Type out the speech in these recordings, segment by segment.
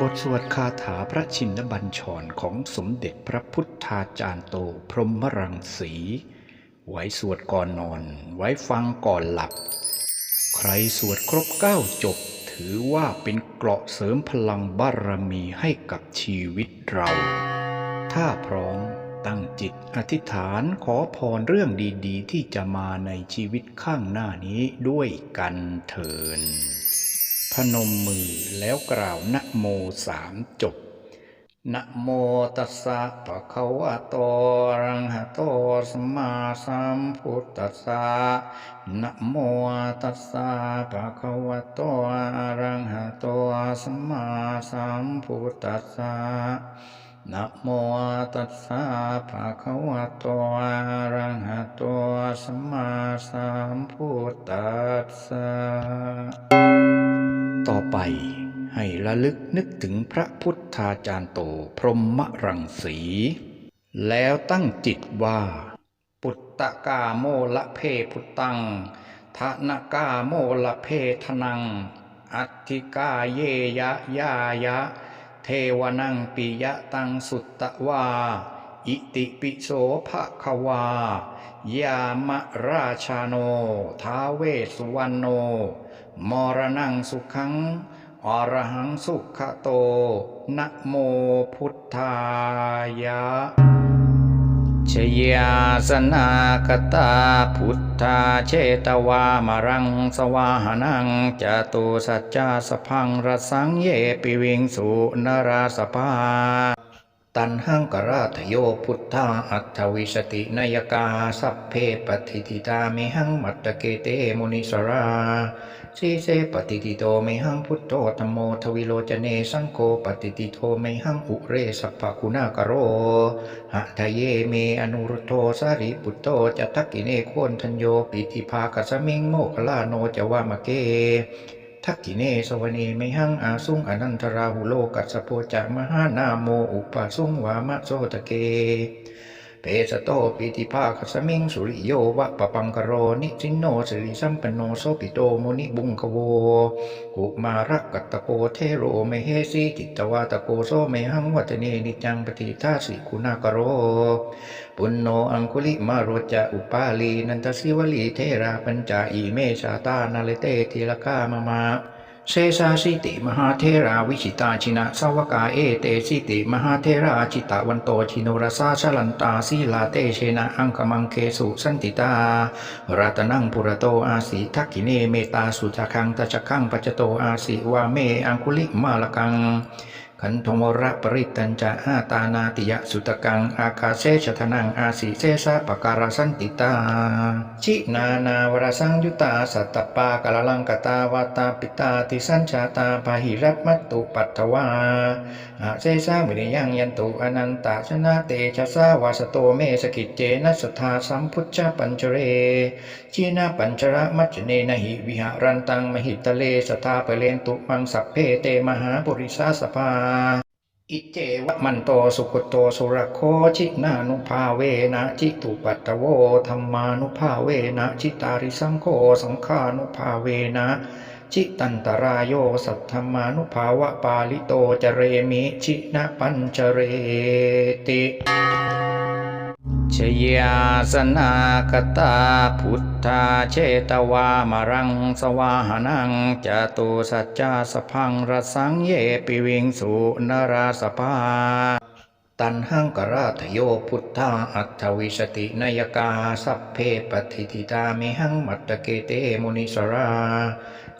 บทสวดคาถาพระชินบัญชรของสมเด็จพระพุทธาจารย์โตพรหมรังสี ไว้สวดก่อนนอน ไว้ฟังก่อนหลับ ใครสวดครบเก้าจบ ถือว่าเป็นเกราะเสริมพลังบารมีให้กับชีวิตเรา ถ้าพร้อมตั้งจิตอธิษฐานขอพรเรื่องดีๆ ที่จะมาในชีวิตข้างหน้านี้ด้วยกันเถิน พนมมือแล้วกล่าวนะโมสามจบนะโมตัสสะภะคะวะโตอะระหะโตสัมมาสัมพุทธัสสะนะโมตัสสะภะคะวะโตอะระหะโตสัมมาสัมพุทธัสสะ นะโมตัสสะภะคะวะโตอะระหะโตสัมมาสัมพุทธัสสะต่อไปให้ระลึกนึกถึงพระพุทธาจารย์โตพรหมรังสี แล้วตั้งจิตว่า ปุตตะกาโมละเพพุตตังทะนกาโมละเพทนัง อัตถิกาเยยะยายะ เทวนังปิยะตังสุตตะวา อิติปิโสภะคะวา ยามะราชาโน ท้าเวสสุวรรณโน มรณังสุขังอรหังสุขโต นะโมพุทธายะ ชยาสนากตาพุทธาเชตวามรังสวาหนังจตุสัจจาสพังรสังเยปิวิงสุนราสภาตันหังกราทโยพุทธาอัตถวิสตินยกาสัพเพปฏิทิตามิหังมัตตเกเตมุนิสรา สีเสปฏิทิโตเมหังพุทโธธรรมโมทวิโลจเนสังโฆปฏิทิโทเมหังอุเรสัพพคุณากโรหะทะเยเมอนุรุโธสาริปุตโตจะทักกิเนโคนทัญโยปิติภากัสมิงโมคลาโนจะวามะเกทักกิเนสวเนไมหังอาสุงอนันตราหุโลกัสโพจะมหานาโมอุปสุงวามะโสตะเก เปสโตปิติภาคสมิงสุริโยวะปะปังกโรนิสินโนสิริสัมปันโนโสปิโตมุนิบุงคโวกุมารักกัตตโกเทโรเมเฮสีจิตตวาตโกโสเมหังวัตเนนิจังปฏิทาสิคุณากโร ปุณโนอังคุลิมาโรจะอุปาลีนันทสิวลีเทราปัญจาอีเมชาตานาเลเตทีละกามมา เซสาสิติมหาเทราวิชิตาชินะสาวกาเอเตสิติมหาเทราจิตาวันโตชิโนรสาชลันตาสีลาเตเชนะอังคมังเคสุสันติตารัตนังปุระโตอาสีทักกิเนเมตาสุจคังตจคังปัจจโตอาสีวาเมอังคุลิมาลกัง ขันธมระปริตัญจะอาตานาติยะสุตกัง อากาเสชทนังอาสีเสสะปการสันติตา ชินานาวรสังยุตาสัตตปากาลังกตาวาตาปิตาติสัญชาตาปหิรัตมัตตุปัตถวาอาเสสะวิริยังยันตุอนันตาชนะเตชะสาวาสโตเมสกิจเจนะสธาสัมพุทธปัญจเรชีนาปัญจระมัจเนนหิวิหารันตังมหิตะเลสทาเปเลนตุมังสัพเพเตมหาปุริสาสภาอิเจวะมันโตสุขโตสุรโคชินานุภาเวนะจิตุปัตตโวธรรมานุภาเวนะจิตาริสังโฆสังฆานุภาเวนะจิตันตรายโยสัทธมานุภาวะปาลิโตจเรมิ ชินะปัญจเรติ ชยาสนากตาพุทธาเชตวามรังสวาหนังจตุสัจจาสพังรสังเยปิวิงสุนราสภา ตันหังกราทโยพุทธาอัตถวิสตินยกาสัพเพปฏิทิตามิหังมัตตเกเตมุนิสรา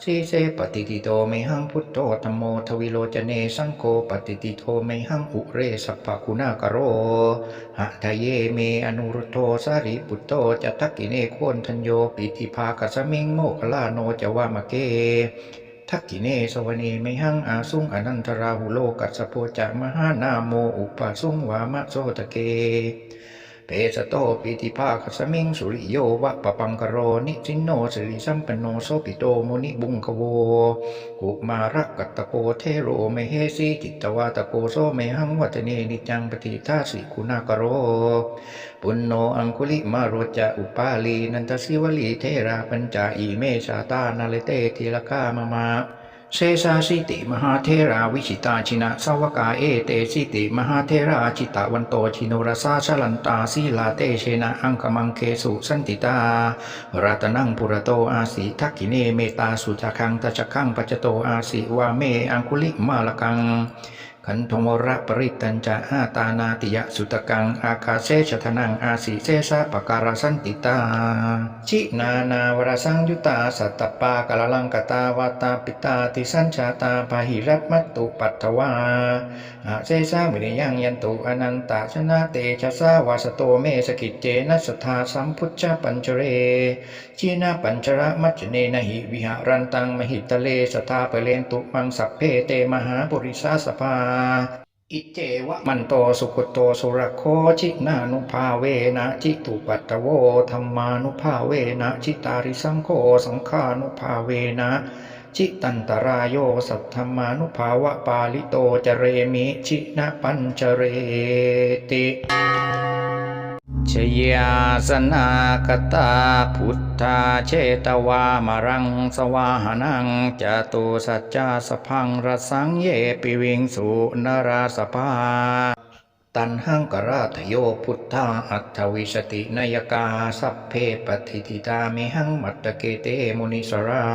สีเสปฏิทิโตเมหังพุทโธธรรมโมทวิโลจเนสังโฆปฏิทิโทเมหังอุเรสัพพคุณากโรหะทะเยเมอนุรุโธสาริปุตโตจะทักกิเนโคนทัญโยปิติภากัสมิงโมคลาโนจะวามะเก ทักกิเนสวเนไมหังอาสุงอนันตราหุโลกัสสโพจะมหานาโมอุปาสุงวามะโสตะเก เปสโตปิติภาคสมิงสุริโยวะปะปังกโรนิสินโนสิริสัมปันโนโสปิโตมุนิบุงคโวกุมารักกัตโกเทโรเมเฮสีจิตตวาตโกโซเมหังวัตเนนิจังปฏิทาสิคุณากโร ปุณโนอังคุลิมาโรจะอุปาลีนันทสิวลีเทราปัญจาอีเมชาตานาเลเตทีลกามามา เเซสาสิติมหาเทราวิชิตาชินะสาวกาเอเตสิติมหาเทราจิตาวันโตชิโนรสาชลันตาสีลาเตเชนะอังคมังเคสุสันติตารัตนังปุระโตอาสีทักกิเนเมตาสุจัคังตะจักขังปัจจโตอาสีวาเมอังคุลิมาลกัง ขันธมระปริตัญจะอาตานาติยะสุตกัง อาคาเซชทนังอาสีเซสะปะการสันติตา ชินานาวรสังยุตาสัตตปากะลลังกตาวาตาปิตาติสัญชาตาปาหิรัตมัตตุปัตถวาอาเซสาวิริยังยันตุอนันตาชนะเตชะสาวาสโตเมสกิจเจนัสธาสัมพุทธปัญจเรจีนาปัญจระมัจเนนะหิวิหารันตังมหิตะเลสทาเปเลนตุมังสัพเพเตมหาปุริสาสภาอิเจวะมันโตสุขโตสุรโคชินานุภาเวนะจิตุปัตตโวธรรมานุภาเวนะจิตาริสังโฆสังฆานุภาเวนะจิตันตรายโยสัทธรรมานุภาวะปาลิโตจเรมิ ชินะปัญจเรติ ชยาสนากตาพุทธาเชตวามรังสวาหนังจตุสัจจาสพังรสังเยปิวิงสุนราสภาตันหังกราทโยพุทธาอัตถวิสตินยกาสัพเพปฏิทิตามิหังมัตตเกเตมุนิสรา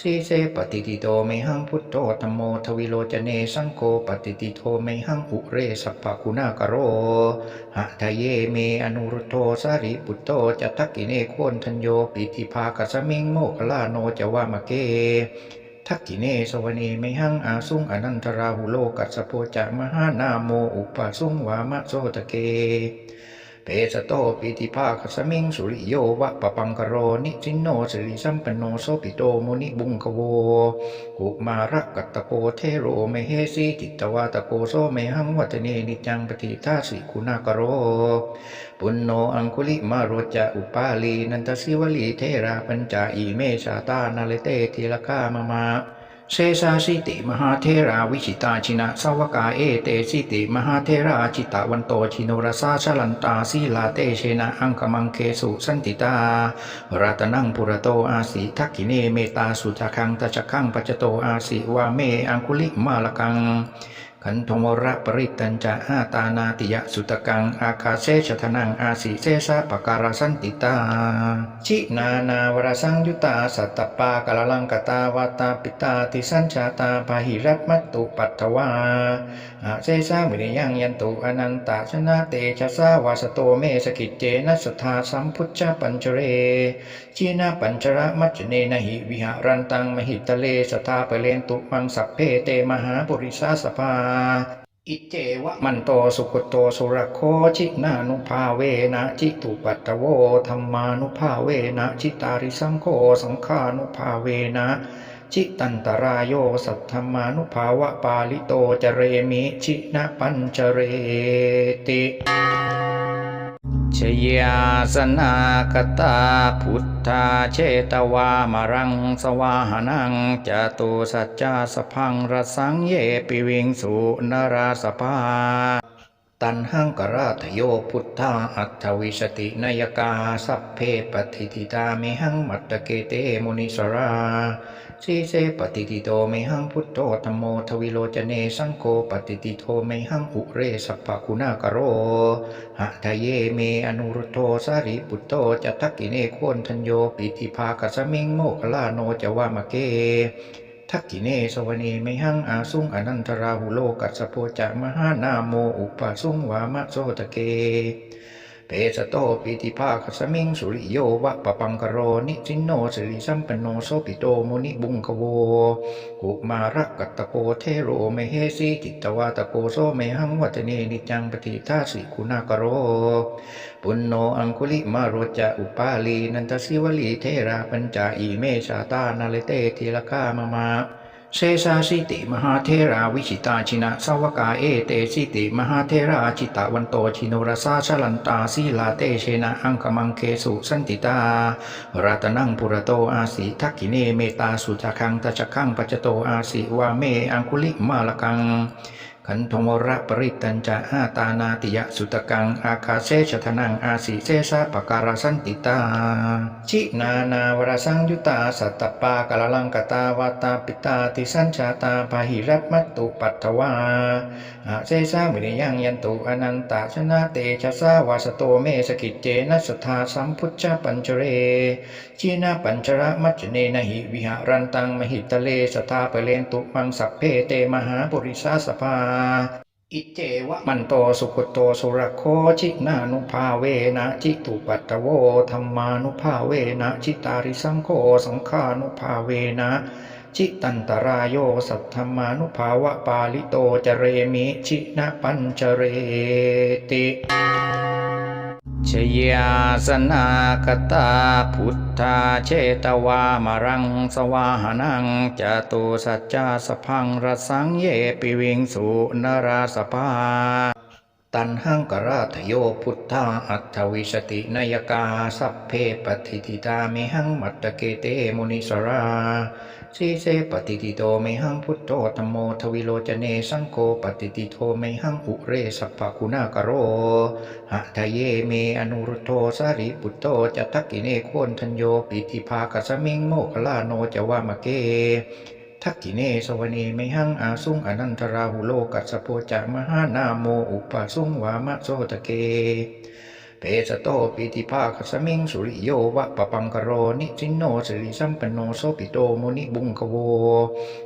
สีเสปฏิทิโตเมหังพุทโธธรรมโมทวิโลจเนสังโฆปฏิทิโทเมหังอุเรสัพพคุณากโรหะทะเยเมอนุรุโธสาริปุตโตจะทักกิเนโคนทัญโยปิติภากัสมิงโมคลาโนจวามะเกทักกิเนสวเนไม่หังอาสุงอนันตราหุโลกัสโพจะมหานาโมอุปสุงวามะโสตะเก เปสโตปิติภาคสมิงสุริโยวะปะปังกโรนิจินโนสิริสัมปนโนโสปิโตมุนิบุงคโวกุมารักกัตตโกเทโรเมเฮสีจิตตวาตโกโซเมหังวัตเนนิจังปฏิทาสิคุณากโร ปุณโนอังคุลิมาโรจะอุปาลีนันตสิวลีเทราปัญจาอีเมชาตานาเลเตทีละกามามา เซสาสิติมหาเทราวิชิตาชินะสาวกาเอเตสิติมหาเทราจิตตวันโตชินุรสาชลันตาสีลาเตเชนะอังคมังเคสุสันติตารัตนังปุระโตอาสีทักขิเนเมตาสุจคังตะจักขังปัจจโตอาสีวาเมอังคุลิมาลกัง ขันธมระปริตัญจะอาตานาติยะสุตกัง อาคาเซชทนังอาสีเซสะปะการสันติตา ชินานาวรสังยุตาสัตตปากะละลังกตาวาตาปิตาติสัญชาตาปหิรัตมัตตุปัตถวาอาเซสาวิริยังยันตุอนันตาชนะเตชะสาวาสโตเมสกิจเจนัสธาสัมพุทธปัญจเรจีนาปัญจระมัจเนนะหิวิหารันตังมหิตะเลสทาเปเลนตุมังสัพเพเตมหาปุริสาสภาอิเจวะมันโตสุขโตสุรโคชินานุภาเวนะจิตุปัตตโวธรรมานุภาเวนะจิตาริสังโฆสังฆานุภาเวนะจิตันตรายโยสัทธรมานุภาวะปาลิโตจเรมิ ชินะปัญจเรติ ชยาสนากตาพุทธาเชตวามรังสวาหนังจตุสัจจาสพังรสังเยปิวิงสุนราสภา ตันหังกราทโยพุทธาอัตถวิสตินยกาสัพเพปฏิทิตามิหังมัตตเกเตมุนิสราสีเสปฏิทิโตเมหังพุทโธธรรมโมทวิโลจเนสังโฆปฏิทิโทเมหังอุเรสัพพคุณากโรหะทะเยเมอนุรุโธสาริปุตโตจะทักกิเนโคนทัญโยปิติภากัสมิงโมคลาโนจะวามะเก ทักกิเนสวเนไมหังอาสุงอนันตราหุโลกัสสโพจะมหานาโมอุปสุงวามะโสตะเก เปสโตปิติภาคสมิงสุริโยวะปะปังกโรนิจินโนสิริสัมปนโนโสปิโตมุนิบุงคโวกุมารักกัตตโกเทโรเมเฮสีจิตตวาตโกโซเมหังวัตเนนิจังปฏิทาสิคุณากโร ปุณโนอังคุลิมาโรจะอุปาลีนันตสิวลีเทราปัญจาอีเมชาตานาเลเตทีละกามามา เซชาสิติมหาเทราวิชิตาชินะสาวกาเอเตสิติมหาเทราจิตาวันโตชินุรสาชลันตาสีลาเตเชนะอังคมังเคสุสันติตารัตนังปุระโตอาสีทักกิเนเมตาสุจคังตะจักขังปัจจโตอาสีวาเมอังคุลิมาลกัง ขันธมระปริตัญจะอาตานาติยะสุตกัง อาคาเซชทนังอาสีเซสะปะการสันติตา ชินานาวรสังยุตาสัตตปากะละลังกตาวาตาปิตาติสัญชาตาปาหิรัตมัตตุปัตถวาอาเซสาวิริยังยันตุอนันตาชนะเตชะสาวาสโตเมสกิจเจนัสธาสัมพุทธปัญจเรชีนาปัญจระมัจเนนหิวิหารันตังมหิตะเลสทาเปเลนตุมังสัพเพเตมหาปุริสาสภาอิเจวะมันโตสุขโตสุรโคชินานุภาเวนะจิตุปัตโวธรรมานุภาเวนะจิตาริสังโฆสังฆานุภาเวนะจิตันตรายโยสัทธมานุภาวะปาลิโตจเรมิ ชินะปัญจเรติ ชยาสนากตาพุทธาเชตวามรังสวาหนังจตุสัจจาสพังรสังเยปิวิงสุนราสภา ตันหังกราทโยพุทธาอัตถวิสตินยกาสัพเพปฏิทิตามิหังมัตตเกเตมุนิสราสีเสปฏิทิโตเมหังพุทโธธรรมโมทวิโลจเนสังโฆปฏิทิโทเมหังอุเรสัพพคุณากโรหะทะเยเมอนุรุตโทสาริปุตโตจะทักกิเนโคนทัญโยปิติภากัสมิงโมคลาโนจะวามะเก ทักกิเนสวเนไมหังอาสุงอนันตราหุโลกัสสโพจะมหานาโมอุปาสุงวามะโสตะเก เปสโตปิติภาคสมิงสุริโยวะปะปังกโรนิสินโนสิริสัมปันโนโสปิโตมุนิบุงคโว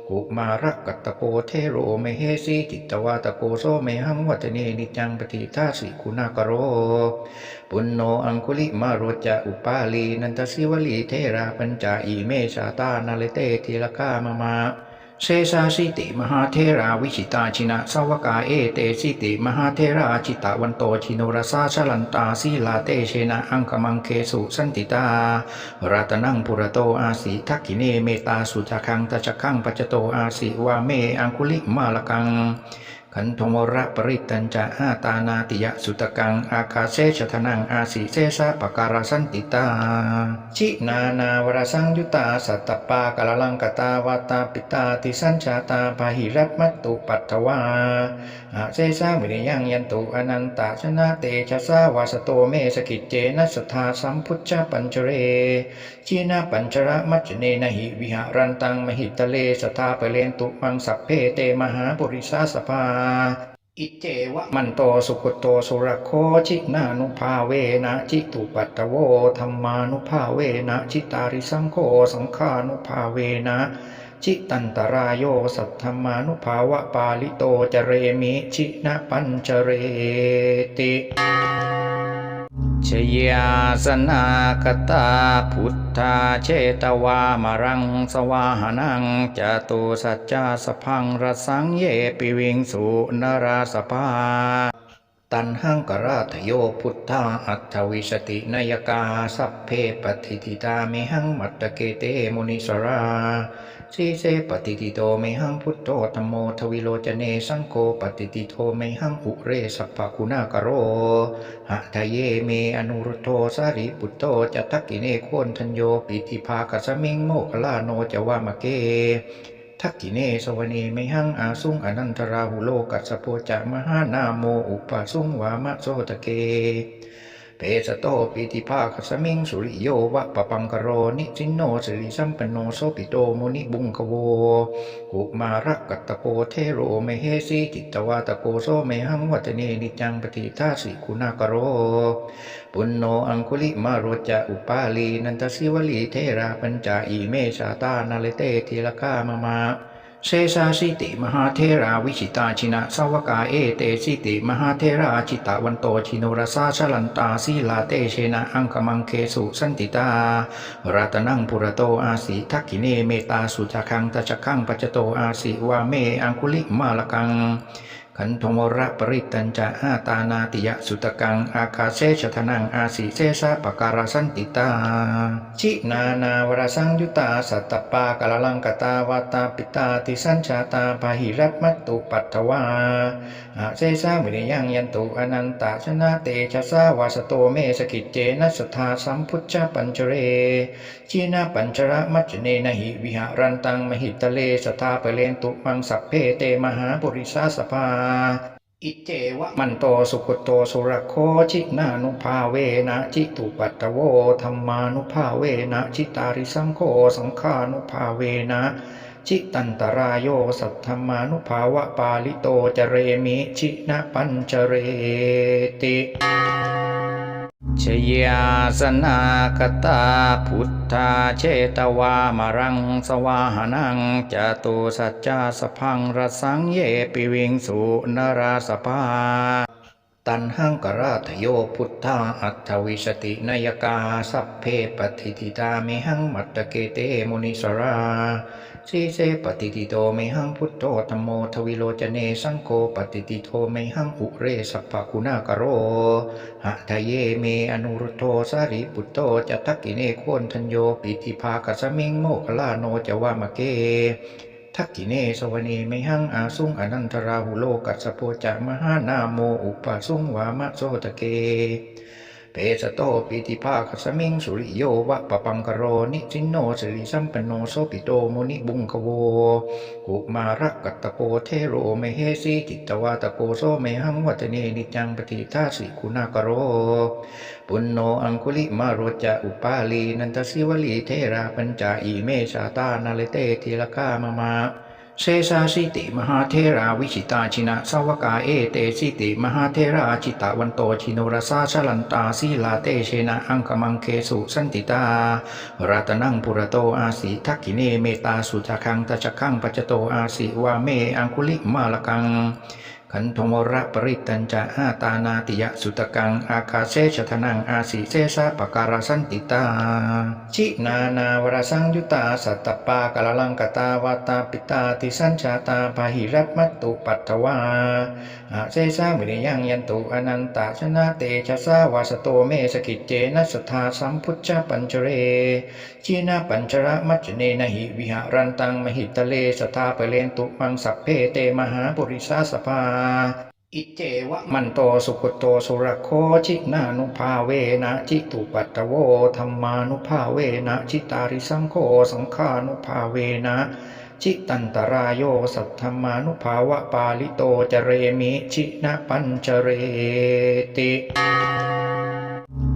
กุมารักกัตโกเทโรเมเฮสีจิตวาตโกโซเมหังวัตเนนิจังปฏิทาสิคุณากโร ปุณโนอังคุลิมาโรจะอุปาลีนันทสิวลีเทราปัญจาอีเมชาตานาเลเตทีลกามามา เซสาสิติมหาเทราวิชิตาชินะสาวกาเอเตสิติมหาเทราจิตาวันโตชิโนรสาชลันตาสีลาเตเชนะอังคมังเคสุสันติตารัตนังปุระโตอาสีทักขิเนเมตาสุจักขังตะจคังปัจจโตอาสีวาเมอังคุลิมาลกัง ขันธมระปริตัญจะอาตานาติยะสุตกัง อาคาเซชทนังอาสีเซสะปะการสันติตา ชินานาวรสังยุตาสัตตปากะละลังกตาวาตาปิตาติสัญชาตาปาหิรัตมัตตุปัตถวาอาเซสาวิริยังยันตุอนันตาชนะเตชะสาวาสโตเมสกิจเจนัสธาสัมพุทธปัญจเรชีนาปัญจระมัจเนนหิวิหารันตังมหิตะเลสทาเปเลนตุมังสัพเพเตมหาปุริสาสภาอิเจวะมันโตสุขโตสุรโคชินานุภาเวนะจิตุปัตตโวธรรมานุภาเวนะจิตาริสังโฆสังฆานุภาเวนะจิตันตรายโยสัทธรมานุภาวะปาลิโตจเรมิชินะปัญจเรติ ชยาสนากตาพุทธาเชตวามรังสวาหนังจตุสัจจาสพังรสังเยปิวิงสุนราสภา ตันหังกราทโยพุทธาอัตถวิสตินยกาสัพเพปฏิทิตามิหังมัตตเกเตมุนิสราสีเสปฏิทิโตเมหังพุทโธธรรมโมทวิโลจเนสังโฆปฏิทิโทเมหังอุเรสัพพคุณากโรหะทะเยเมอนุรุโทสาริปุตโตจะทักกิเนโคนทัญโยปิติภากัสมิงโมคลาโนจะวามะเก ทักกิเนสวเนไมหังอาสุงอนันตราหุโลกัสโพจามหานาโมอุปสุงวามะโสตะเก เปสโตปิติภาคสมิงสุริโยวะปะปังกโรนิสินโนสิริสัมปโนโสปิโตมุนิบุงคโวกุมารักกัตโกเทโรเมเฮสีจิตตวาตโกโซเมหังวัตเนนิจังปฏิทาสิคุณากโร ปุณโนอังคุลิมาโรจะอุปาลีนันทสิวลีเทราปัญจาอีเมชาตานาเลเตทีลกามามา เซสาสิติมหาเทราวิชิตาชินะสาวกาเอเตสิติมหาเทราจิตาวันโตชินุรสาชลันตาสีลาเตเชนะอังคมังเคสุสันติตารัตนังปุระโตอาสีทักขิเนเมตาสุจักังตะจคังปัจจโตอาสีวาเมอังคุลิมาลกัง ขันธมระปริตัญจะอาตานาติยะสุตกัง อาคาเซชทนังอาสีเซสะปะการสันติตา ชินานาวรสังยุตาสัตตปากะละลังกตาวาตาปิตาติสัญชาตาปาหิรัตมัตตุปัตถวาอาเซสาวิริยังยันตุอนันตาชนะเตชะสาวาสโตเมสกิจเจนัสธาสัมพุทธปัญจเร ชีนาปัญจระมัจเนนหิวิหารันตังมหิตเลสทาเปเลนตุมังสัพเพเตมหาปุริสาสภาอิเจวะมันโตสุขโตสุรโคชินานุภาเวนะจิตุปัตตโวธรรมานุภาเวนะจิตาริสังโฆสังฆานุภาเวนะจิตันตรายโยสัทธรรมานุภาวะปาลิโตจเรมิ ชินะปัญจเรติ ชยาสนากตาพุทธาเชตวามรังสวาหนังจตุสัจจาสพังรสังเยปิวิงสุนราสภาตันหังกราทโยพุทธาอัตวิสตินยกาสัพเพปฏิทิตามิหังมัตตเกเตมุนิสรา สีเสปฏิทิโตเมหังพุทโธธรรมโมทวิโลจเนสังโฆปฏิทิโทเมหังอุเรสัพพคุณากโรหะทะเยเมอนุรุโทสาริปุตโตจะทักกิเนโคนทัญโยปิติภากัสมิงโมคลาโนจะวามะเกทักกิเนสวเนไมหังอาสุงอนันตราหุโลกัสโพจะมหานาโมอุปสุงวามะโสตะเก เปสโตปิติภาคสมิงสุริโยวะปปังกโรนิจินโนสิริสัมปโนโสปิโตมุนิบุงคโวกุมารักกัตโปเทโรเมเฮสีจิตตวาตโกโซเมหังวัตเนนิจังปฏิทาสิคุณากโร ปุณโนอังคุลิมาโรจะอุปาลีนันทสิวลีเทราปัญจาอีเมชาตานาเลเตทีลกามามา เซสาสิติมหาเทราวิชิตาชินะสาวกาเอเตสิติมหาเทราจิตาวันโตชินุรสาชลันตาสีลาเตเชนะอังคมังเคสุสันติตารัตนังปุระโตอาสีทักขิเนเมตาสุจคังตชะคังปัจจโตอาสีวาเมอังคุลิมาลกัง ขันธมระปริตัญจะอาตานาติยะสุตกัง อากาเสชทนังอาสีเสสะปการสันติตา ชินานาวรสังยุตาสัตตปากาลังกตาวาตาปิตาติสัญชาตาพาหิรัตมัตตุปัตถวาอาเสสะวิริยังยันตุอนันตาชนะเตชะสาวาสโตเมสกิจเจนัสธาสัมพุทธปัญจเรชีนาปัญจระมัจเนนหิวิหารันตังมหิตะเลสทาเปเลนตุมังสัพเพเตมหาปุริสาสภาอิเจวะมันโตสุขโตสุรโคชินานุภาเวนะจิตุปัตโวธรรมานุภาเวนะจิตาริสังโฆสังฆานุภาเวนะจิตันตรายโยสัทธมานุภาวะปาลิโตจเรมิ ชินะปัญจเรติ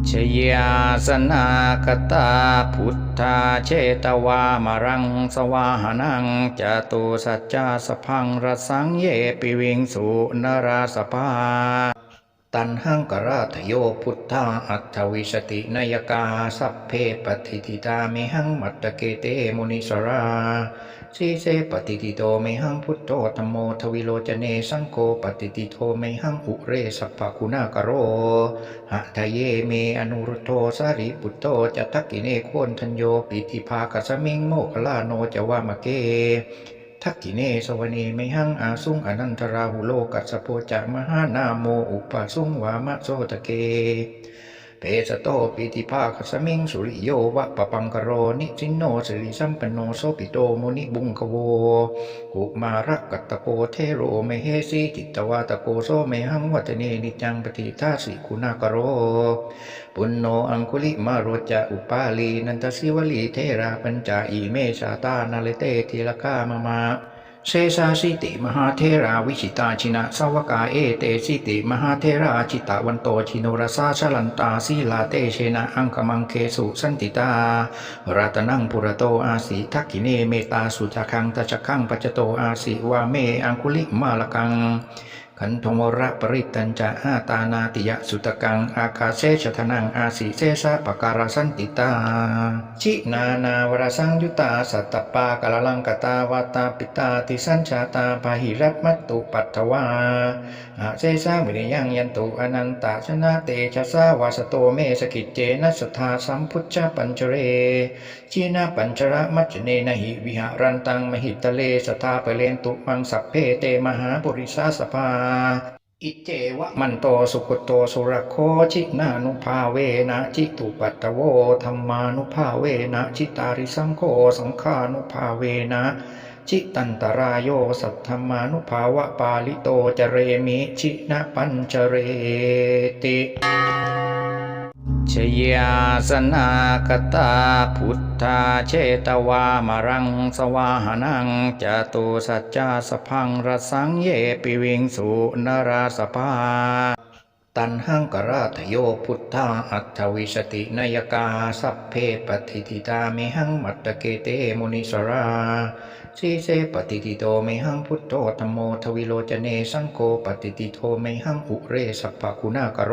ชยาสนากตาพุทธาเชตวามรังสวาหนังจตุสัจจาสพังรสังเยปิวิงสุนราสภา ตันหังกราทโยพุทธาอัตถวิสตินยกาสัพเพปฏิทิตามิหังมัตตเกเตมุนิสราสีเสปฏิทิโตเมหังพุทโธธรรมโมทวิโลจเนสังโฆปฏิทิโทเมหังอุเรสัพพคุณากโรหะทะเยเมอนุรุตโทสาริปุตโตจะทักกิเนโคนทัญโยปิติภากัสมิงโมคลาโนจะวามะเก ทักกิเนสวเนไมหังอาสุงอนันตราหุโลกัสโพจะมหานาโมอุปสุงวามะโสตะเก เปสโตปิติภาคสมิงสุริโยวะปะปังกโรนิจินโนสิริสัมปโนโสปิโตมุนิบุงคโวกุมารักกัตตโกเทโรเมเฮสีจิตวาตโกโซเมหังวัตเนนิจังปฏิทาสิคุณากโร ปุณโนอังคุลิมาโรจะอุปาลีนันทสิวลีเทราปัญจาอีเมชาตานาเลเตทีลกามามา เซสาสิติมหาเทราวิชิตาชินะสาวกาเอเตสิติมหาเทราจิตาวันโตชิโนรสาชลันตาสีลาเตเชนะอังคมังเคสุสันติตารัตนังปุระโตอาสีทักขิเนเมตาสุจักขังตชะคังปัจจโตอาสีวาเมอังคุลิมาลกัง ขันธมระปริตัญจะอาตานาติยะสุตกัง อาคาเซชทนังอาสีเซสะปะการสันติตา ชินานาวรสังยุตาสัตตปากาลังกตาวาตาปิตาติสัญชาตาพาหิรัตมัตตุปัตถวาอาเซสาวิริยังยันตุอนันตาชนะเตชะสาวาสโตเมสกิจเจนัสธาสัมพุทธปัญจเร ชีนาปัญจระมัจเนนหิวิหารันตังมหิตะเลสทาเปเลนตุมังสัพเพเตมหาปุริสาสภาอิเจวะมันโตสุขโตสุรโคชินานุภาเวนะจิตุปัตตโวธรรมานุภาเวนะจิตาริสังโฆสังฆานุภาเวนะจิตันตรายโยสัทธรรมานุภาวะปาลิโตจเรมิชินะปัญจเรติ ชยาสนากตาพุทธาเชตวามรังสวาหนังจตุสัจจาสพังรสังเยปิวิงสุนราสภา ตันหังกราทโยพุทธาอัตถวิสตินยกาสัพเพปฏิทิตามิหังมัตตเกเตมุนิสราสีเสปฏิทิโตเมหังพุทโธธรรมโมทวิโลจเนสังโฆปฏิทิโทเมหังอุเรสัพพคุณากโร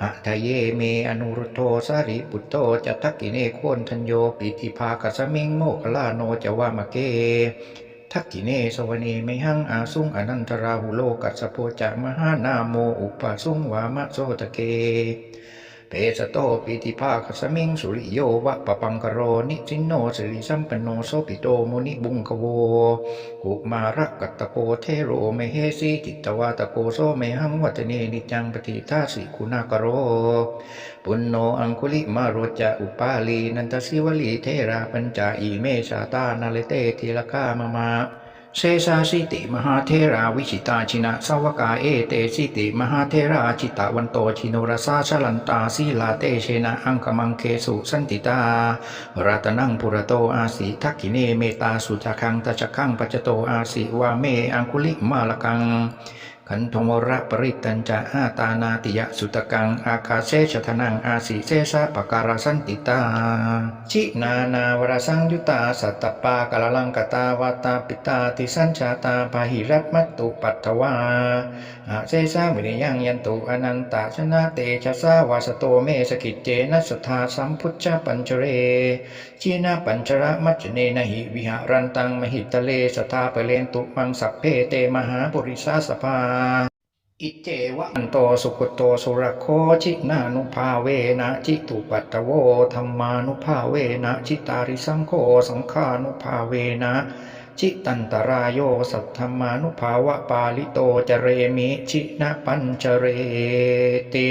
หะทะเยเมอนุรุโธสาริปุตโตจะทักกิเนโคนทัญโยปิติภากัสมิงโมคลาโนจวามะเก ทักกิเนสวเนไม่หังอาสุงอนันตราหุโลกัสสโพจามหานาโมอุปาสุงวามะโสตะเก เปสโตปิติภาคสมิงสุริโยวะปะปังกโรนิสินโนสิริสัมปโนโสปิโตมุนิบุงกโวกุมารักกัตตโปเทโรเมเฮสีจิตตวาตโกโซเมหังวัตเนนิจังปฏิทาสิคุณากโร ปุณโนอังคุลิมาโรจะอุปาลีนันทสิวลีเทราปัญจาอีเมชาตานาเลเตทีละกามามา เซสาสิติมหาเทราวิชิตาชินะสาวกาเอเตสิติมหาเทราจิตาวันโตชินุรสาชลันตาสีลาเตเชนะอังคมังเคสุสันติตารัตนังปุระโตอาสิทักขิเนเมตาสุจักังตะจักขังปัจจโตอาสิวาเมอังคุลิมาลกัง ขันธมระปริตัญจะอาตานาติยะสุตกัง อาคาเซชทนังอาสิเซสะปะการสันติตา ชินานาวรสังยุตาสัตตปากาลลังกตาวาตาปิตาติสัญชาตาปาหิรัตมัตตุปัตถวาอาเซสาวิริยังยันตุอนันตาชนะเตชะสาวาสโตเมสกิจเจนัสทธาสัมพุทธปัญจเรชีนาปัญจระมัจเนนะหิวิหารันตังมหิตะเลสทาเปเลนตุมังสัพเพเตมหาปุริสาสภาอิเจวะอันโตสุขโตสุรโคชินานุภาเวนะจิตุปัตตโวธรรมานุภาเวนะจิตาริสังโฆสังฆานุภาเวนะจิตันตรายโยสัทธรมานุภาวะปาลิโตจเรมิ ชินะปัญจเรติ